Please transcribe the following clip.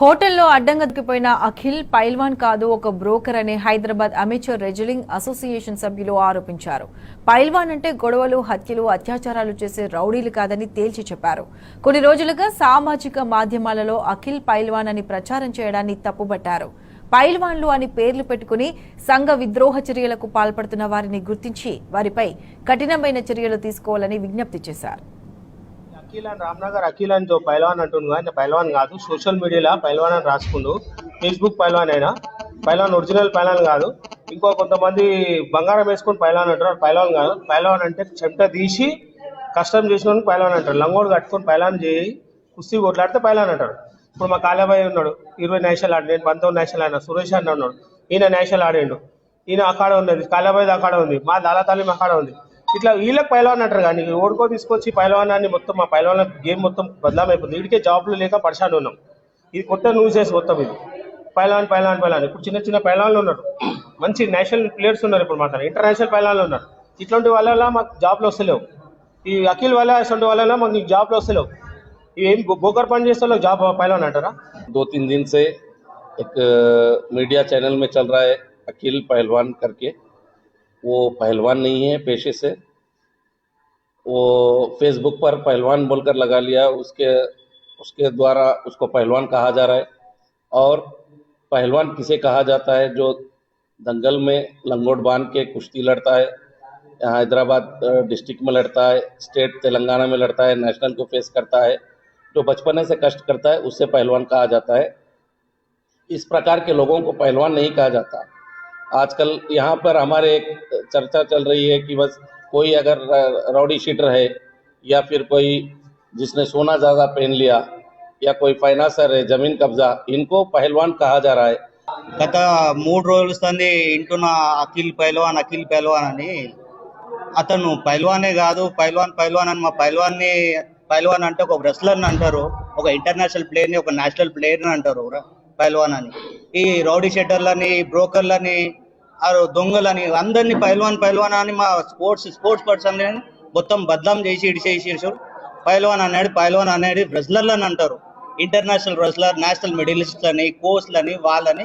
హోటల్లో అడ్డంగా దొరికిపోయిన అఖిల్ పైల్వాన్ కాదు ఒక బ్రోకర్ అని హైదరాబాద్ అమెచర్ రెజ్లింగ్ అసోసియేషన్ సభ్యులు ఆరోపించారు. పైల్వాన్ అంటే గొడవలు హత్యలు అత్యాచారాలు చేసే రౌడీలు కాదని తేల్చి చెప్పారు. కొన్ని రోజులుగా సామాజిక మాధ్యమాలలో అఖిల్ పైల్వాన్ అని ప్రచారం చేయడాన్ని తప్పుబట్టారు. పైల్వాన్లు అని పేర్లు పెట్టుకుని సంఘ విద్రోహ చర్యలకు పాల్పడుతున్న వారిని గుర్తించి వారిపై కఠినమైన చర్యలు తీసుకోవాలని విజ్ఞప్తి చేశారు. అఖిల్ అని రామ్నగర్ అఖిల్ అని పైలవాన్ పైల్వాన్ అంటుండు ఆయన పైల్వాన్ కాదు. సోషల్ మీడియాలో పైల్వాన్ అని రాసుకుండు. ఫేస్బుక్ పైల్వాన్ అయినా పైల్వాన్ ఒరిజినల్ పైల్వాన్ కాదు. ఇంకో కొంతమంది బంగారం వేసుకొని పైల్వాన్ అంటారు. పైలవాన్ పైల్వాన్ కాదు. పైల్వాన్ అంటే చెమట తీసి కష్టం చేసిన పైల్వాన్ అంటారు. లంగోడు కట్టుకొని పైల్వాన్ చేయి కుస్తీ కొట్లాడితే పైల్వాన్ అంటారు. ఇప్పుడు మా కాలేబాయ్ ఉన్నాడు. ఇరవై నేషనల్ ఆడి. నేను పంతొమ్మిది నేషనల్ ఆడినా. సురేష్ అన్న ఉన్నాడు. ఈయన నేషనల్ ఆడిండు. ఈయన అక్కడ ఉన్నది. కాలేబాయ్ అక్కడ ఉంది. మా దాలా తాలీం అక్కడ ఉంది. ఇట్లా వీళ్ళకి పైలవాన్ అంటారు కానీ ఓడుకో తీసుకొచ్చి పైలవానాన్ని మొత్తం మా పైలవాన్ గేమ్ మొత్తం బదలామైపోతుంది వీడికే జాబ్లు లేక పరిశాన్ ఉన్నాం ఇది కొత్త న్యూసెస్ మొత్తం ఇది పైలవాన్ పైలవాన్ పైలవాన్ ఇప్పుడు చిన్న చిన్న పైలవాన్లు ఉన్నారు మంచి నేషనల్ ప్లేయర్స్ ఉన్నారు ఇప్పుడు మాత్రం ఇంటర్నేషనల్ పైలవాన్లు ఉన్నారు ఇట్లాంటి వాళ్ళ మాకు జాబ్లు వస్తలేవు ఈ అఖిల్ వల్ల ఇటువంటి వాళ్ళ మాకు నీకు జాబ్లు వస్తలేవు ఏం బోకర్ పని చేస్తే జాబ్ పైలవాన్ అంటారా दो तीन दिन से एक अ, मीडिया चैनल में चल रहा है अखिल पहलवान करके वो पहलवान नहीं है पेशे से। वो फेसबुक पर पहलवान बोलकर लगा लिया, उसके उसके द्वारा उसको पहलवान कहा जा रहा है। और पहलवान किसे कहा जाता है जो दंगल में लंगोट बाँध के कुश्ती लड़ता है, यहाँ हैदराबाद डिस्ट्रिक्ट में लड़ता है, स्टेट तेलंगाना में लड़ता है, नेशनल को फेस करता है, जो बचपने से कष्ट करता है, उससे पहलवान कहा जाता है। इस प्रकार के लोगों को पहलवान नहीं कहा जाता। आजकल यहाँ पर हमारे एक चर्चा चल रही है कि बस कोई अगर र- रौडी शीटर है या फिर कोई जिसने सोना ज़्यादा पहन लिया या कोई फाइनेंसर है ज़मीन कब्जा इनको पहलवान कहा जा रहा है గత మూడు రోజులు సంది వింటున్న అఖిల్ పైల్వాన్ అఖిల్ పైల్వాన్ అని అతను పైల్వానే కాదు పైల్వాన్ పైల్వాన్ అని మా పైల్వాన్ని పైల్వాన్ అంటే ఒక రెస్లర్ అంటారు ఒక ఇంటర్నేషనల్ ప్లేయర్ ని ఒక నేషనల్ ప్లేయర్ ని అంటారు ర- పైల్వాన్ అని ఈ రౌడీ షెటర్లని బ్రోకర్లని ఆ దొంగలని అందరినీ పైల్వాన్ పైల్వాన్ అని మా స్పోర్ట్స్ స్పోర్ట్స్ పర్సన్ మొత్తం బద్నాం చేసి ఇడిచేసేసారు పైల్వాన్ అన్నాడు పైల్వాన్ అనేది అని అంటారు. ఇంటర్నేషనల్ బ్రెజ్లర్ నేషనల్ మెడలిస్ట్ అని కోచ్లని వాళ్ళని